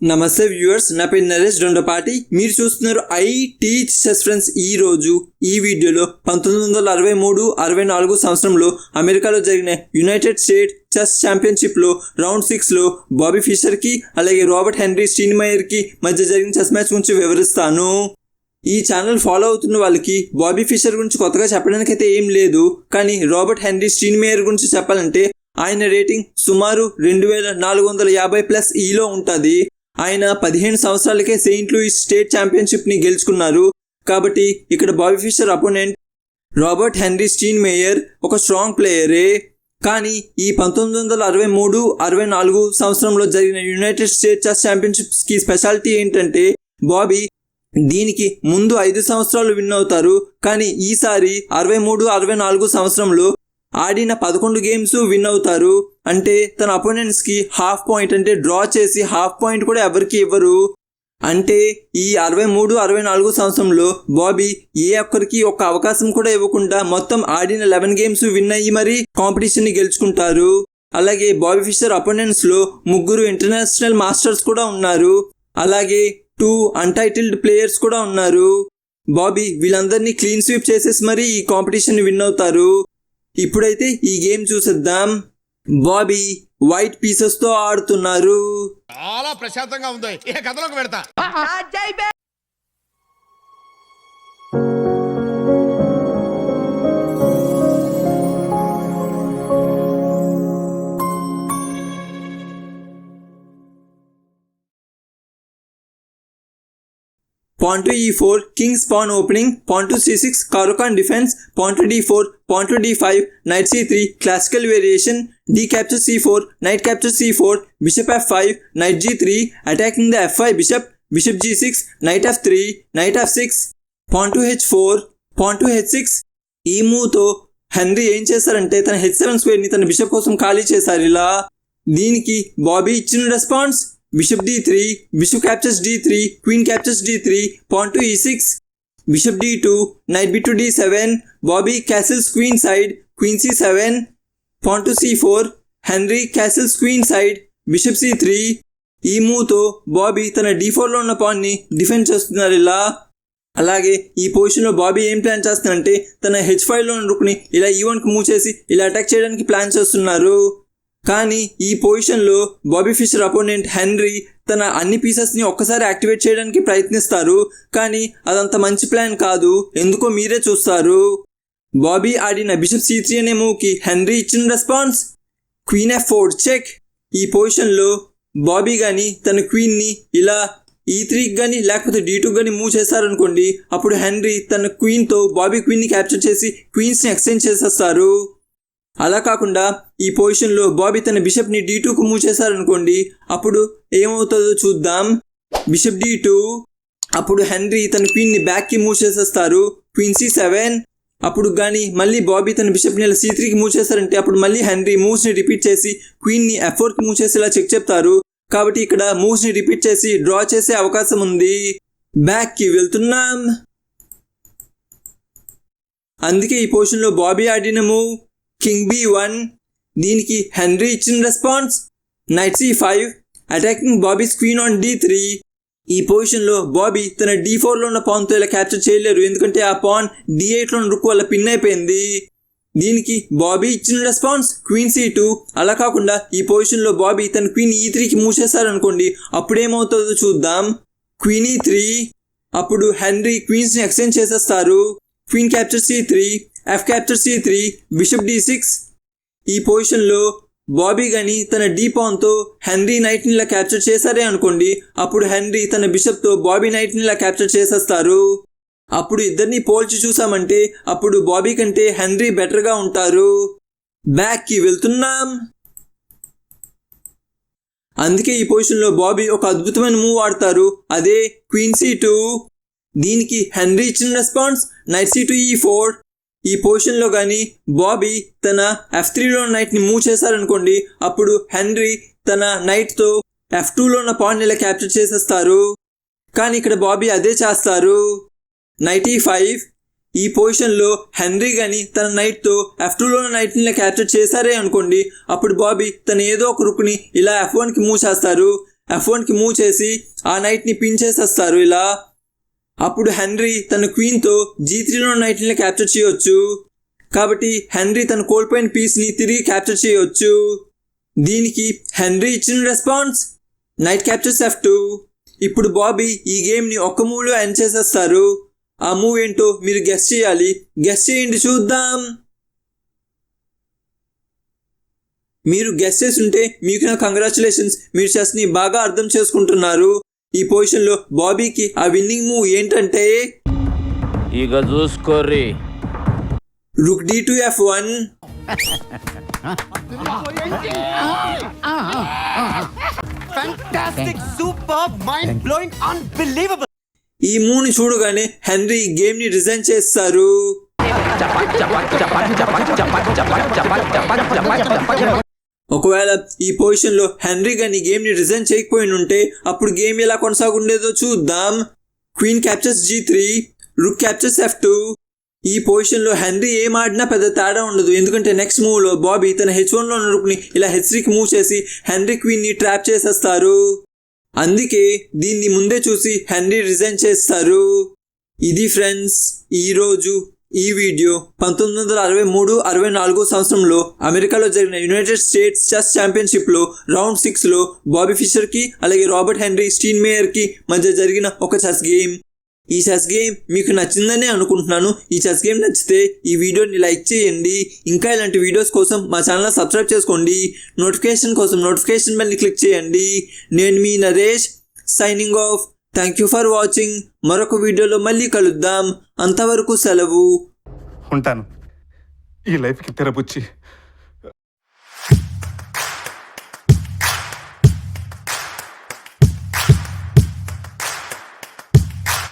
నమస్తే వ్యూవర్స్ నా పేరు నరేష్ దొండపాటి మీరు చూస్తున్నారు ఐ టీచ్ ఫ్రెండ్స్ ఈ రోజు ఈ వీడియోలో పంతొమ్మిది వందల అరవై మూడు అరవై నాలుగు సంవత్సరంలో అమెరికాలో జరిగిన యునైటెడ్ స్టేట్ చెస్ ఛాంపియన్షిప్లో రౌండ్ సిక్స్లో బాబీ ఫిషర్కి అలాగే రాబర్ట్ హెన్రీ స్టీన్మయర్కి మధ్య జరిగిన చెస్ మ్యాచ్ గురించి వివరిస్తాను. ఈ ఛానల్ ఫాలో అవుతున్న వాళ్ళకి బాబీ ఫిషర్ గురించి కొత్తగా చెప్పడానికి అయితే ఏం లేదు కానీ రాబర్ట్ హెన్రీ స్టీన్మేయర్ గురించి చెప్పాలంటే ఆయన రేటింగ్ సుమారు రెండు వేల నాలుగు వందల యాభై ప్లస్ ఈలో ఉంటుంది. ఆయన పదిహేను సంవత్సరాలకే సెయింట్ లూయిస్ స్టేట్ ఛాంపియన్షిప్ని గెలుచుకున్నారు. కాబట్టి ఇక్కడ Bobby Fischer opponent Robert Henry Steinmeyer ఒక స్ట్రాంగ్ ప్లేయరే. కానీ ఈ పంతొమ్మిది వందల అరవై మూడు అరవై నాలుగు సంవత్సరంలో జరిగిన యునైటెడ్ స్టేట్ చెస్ ఛాంపియన్షిప్స్కి స్పెషాలిటీ ఏంటంటే బాబీ దీనికి ముందు ఐదు సంవత్సరాలు విన్ అవుతారు. కానీ ఈసారి అరవై మూడు అరవై నాలుగు సంవత్సరంలో ఆడిన పదకొండు గేమ్స్ విన్ అవుతారు. అంటే తన అపోనెంట్స్కి హాఫ్ పాయింట్ అంటే డ్రా చేసి హాఫ్ పాయింట్ కూడా ఎవరికి ఇవ్వరు. అంటే ఈ అరవై మూడు అరవై నాలుగు సంవత్సరంలో బాబీ ఏ ఒక్కరికి ఒక అవకాశం కూడా ఇవ్వకుండా మొత్తం ఆడిన లెవెన్ గేమ్స్ విన్ అయ్యి మరీ కాంపిటీషన్ని గెలుచుకుంటారు. అలాగే బాబీ ఫిషర్ అపోనెంట్స్లో ముగ్గురు ఇంటర్నేషనల్ మాస్టర్స్ కూడా ఉన్నారు. అలాగే టూ అన్టైటిల్డ్ ప్లేయర్స్ కూడా ఉన్నారు. బాబీ వీళ్ళందరినీ క్లీన్ స్వీప్ చేసేసి మరీ ఈ కాంపిటీషన్ విన్ అవుతారు. ఇప్పుడైతే ఈ గేమ్ చూసేద్దాం. బాబీ వైట్ పీసెస్తో ఆడుతున్నారు. చాలా ప్రశాంతంగా ఉంది. ఇక కథలోకి పెడతా pawn to e four king's pawn opening pawn to c six Caro Kann defence pawn to d four pawn to d five knight c three classical variation d capture c four knight capture c four bishop f five knight g three attacking the f five bishop bishop g six knight f three knight f six pawn to h four pawn to h six ఈ మూవ్తో henry ఏం చేస్తారంటే తన H seven స్క్వేర్ని తన bishop కోసం ఖాళీ చేశారు. ఇలా దీనికి బాబీ ఇచ్చిన response bishop d three bishop captures d three queen captures d three pawn to e six bishop d two knight b to d seven Bobby castles queen side queen c seven pawn to c four Henry castles queen side bishop c three ఈ మూవ్తో బాబీ తన D ఫోర్లో ఉన్న పాన్ని defend చేస్తున్నారు ఇలా. అలాగే ఈ పొజిషన్లో బాబీ ఏం ప్లాన్ చేస్తున్నారంటే తన హెచ్ ఫైవ్లో రుక్ని ఇలా ఈవెన్కి మూవ్ చేసి ఇలా అటాక్ చేయడానికి ప్లాన్ చేస్తున్నారు. కానీ ఈ పొజిషన్లో బాబీ ఫిషర్ అపోనెంట్ హెన్రీ తన అన్ని పీసెస్ని ఒక్కసారి యాక్టివేట్ చేయడానికి ప్రయత్నిస్తారు. కానీ అదంత మంచి ప్లాన్ కాదు. ఎందుకో మీరే చూస్తారు. బాబీ ఆడిన బిషప్ సీ త్రీ అనే మూవ్కి హెన్రీ ఇచ్చిన response queen f four check ఈ పొజిషన్లో బాబీ కానీ తన క్వీన్ని ఇలా ఈ త్రీకి కానీ లేకపోతే డీ టూ కానీ మూవ్ చేశారనుకోండి అప్పుడు హెన్రీ తన క్వీన్తో బాబీ క్వీన్ని క్యాప్చర్ చేసి క్వీన్స్ని ఎక్స్చేంజ్ చేసేస్తారు. అలా కాకుండా ఈ పొజిషన్లో బాబీ తన బిషప్ని డీ టూకు మూవ్ చేశారనుకోండి అప్పుడు ఏమవుతుందో చూద్దాం. బిషప్ డీ టూ అప్పుడు హెన్రీ తన క్వీన్ని బ్యాక్కి మూవ్ చేసేస్తారు క్వీన్ సి సెవెన్ అప్పుడు కానీ మళ్ళీ బాబీ తన బిషప్ని ఇలా సి త్రీకి మూవ్ చేశారంటే అప్పుడు మళ్ళీ హెన్రీ మూవ్స్ని రిపీట్ చేసి క్వీన్ని ఎఫ్ ఫోర్కి మూవ్ చేసేలా చెక్ చెప్తారు. కాబట్టి ఇక్కడ మూవ్స్ని రిపీట్ చేసి డ్రా చేసే అవకాశం ఉంది. బ్యాక్కి వెళ్తున్నాం. అందుకే ఈ పొజిషన్లో బాబీ ఆడిన మూవ్ కింగ్ బి వన్ దీనికి హెన్రీ ఇచ్చిన response knight c five attacking Bobby queen on d three ఈ పొజిషన్లో బాబీ తన డి ఫోర్లో ఉన్న పాన్తో ఇలా క్యాప్చర్ చేయలేరు ఎందుకంటే ఆ పాన్ డి ఎయిట్లో రుక్ వల్ల పిన్ అయిపోయింది. దీనికి బాబీ ఇచ్చిన రెస్పాన్స్ క్వీన్ సి టూ అలా కాకుండా ఈ పొజిషన్లో బాబీ తన క్వీన్ ఈ త్రీకి మూవ్ చేశారనుకోండి అప్పుడేమవుతుందో చూద్దాం. క్వీన్ ఈ త్రీ అప్పుడు హెన్రీ క్వీన్స్ని ఎక్స్చేంజ్ చేసేస్తారు. Queen capture c three f capture c three bishop d six ఈ పొజిషన్లో బాబీ గని తన డీ పాన్తో హెన్రీ నైట్ని ఇలా క్యాప్చర్ చేశారే అనుకోండి అప్పుడు హెన్రీ తన బిషప్తో బాబీ నైట్ని ఇలా క్యాప్చర్ చేసేస్తారు. అప్పుడు ఇద్దరిని పోల్చి చూసామంటే అప్పుడు బాబీ కంటే హెన్రీ బెటర్గా ఉంటారు. బ్యాక్కి వెళ్తున్నాం. అందుకే ఈ పొజిషన్లో బాబీ ఒక అద్భుతమైన మూవ్ ఆడతారు. అదే క్వీన్ సి టూ దీనికి హెన్రీ ఇచ్చిన response knight c two e four ఈ పొజిషన్లో కానీ బాబీ తన ఎఫ్ త్రీలో నైట్ని మూవ్ చేశారనుకోండి అప్పుడు హెన్రీ తన నైట్తో ఎఫ్ టూలో ఉన్న పాయింట్ ఇలా క్యాప్చర్ చేసేస్తారు. కానీ ఇక్కడ బాబీ అదే చేస్తారు. నైటీ ఫైవ్ e ఈ పొజిషన్లో హెన్రీ కానీ తన నైట్తో ఎఫ్ టూలో ఉన్న నైట్ని ఇలా క్యాప్చర్ చేశారే అనుకోండి అప్పుడు బాబీ తన ఏదో ఒక రుక్ని ఇలా ఎఫ్ వన్కి మూవ్ చేస్తారు. ఎఫ్ వన్కి మూవ్ చేసి ఆ నైట్ని పిన్ చేసేస్తారు ఇలా. అప్పుడు హెన్రీ తన క్వీన్తో జీ త్రీలో నైట్ని క్యాప్చర్ చేయొచ్చు. కాబట్టి హెన్రీ తన కోల్పోయిన పీస్ని తిరిగి క్యాప్చర్ చేయొచ్చు. దీనికి హెన్రీ ఇచ్చిన response? Knight captures f two. ఇప్పుడు బాబీ ఈ గేమ్ని ఒక్క మూవ్లో ఎండ్ చేసేస్తారు. ఆ మూవ్ ఏంటో మీరు గెస్ చేయాలి. గెస్ చేయండి చూద్దాం. మీరు గెస్ చేసి ఉంటే మీకు నా కంగ్రాచులేషన్స్ మీరు చెస్ని బాగా అర్థం చేసుకుంటున్నారు. ఈ పొజిషన్లో బాబీకి ఆ విన్నింగ్ మూవ్ ఏంటంటే ఇక చూసుకోర్రి rook d to f one Fantastic, superb, mind blowing, unbelievable. ఈ మూవ్ని చూడగానే హెన్రీ గేమ్ని రిజైన్ చేస్తారు ఒకవేళ ఈ పొజిషన్లో హెన్రీ గాని గేమ్ని రిజైన్ చేయకపోయి ఉంటే అప్పుడు గేమ్ ఎలా కొనసాగుండేదో చూద్దాం. Queen captures g three rook captures f two ఈ పొజిషన్లో హెన్రీ ఏం ఆడినా పెద్ద తేడా ఉండదు. ఎందుకంటే నెక్స్ట్ మూవ్లో బాబీ తన హెచ్ వన్లో రుక్ని ఇలా హెచ్ త్రీకి మూవ్ చేసి హెన్రీ క్వీన్ని ట్రాప్ చేసేస్తారు. అందుకే దీన్ని ముందే చూసి హెన్రీ రిజైన్ చేస్తారు. ఇది ఫ్రెండ్స్ ఈరోజు ఈ వీడియో పంతొమ్మిది వందల అరవై మూడు అరవై నాలుగో సంవత్సరంలో అమెరికాలో జరిగిన యునైటెడ్ స్టేట్స్ చెస్ ఛాంపియన్షిప్లో రౌండ్ సిక్స్లో బాబీ ఫిషర్కి అలాగే రాబర్ట్ హెన్రీ స్టీన్ మేయర్కి మధ్య జరిగిన ఒక చెస్ గేమ్. ఈ చెస్ గేమ్ మీకు నచ్చిందనే అనుకుంటున్నాను. ఈ చెస్ గేమ్ నచ్చితే ఈ వీడియోని లైక్ చేయండి. ఇంకా ఇలాంటి వీడియోస్ కోసం మా ఛానల్ సబ్స్క్రైబ్ చేసుకోండి. నోటిఫికేషన్ కోసం నోటిఫికేషన్ బెల్ని క్లిక్ చేయండి. నేను మీ Naresh signing off. Thank you for watching. మరొక వీడియోలో మళ్ళీ కలుద్దాం. అంతవరకు సెలవు. ఉంటాను. ఈ లైఫ్కి తెరపుచ్చి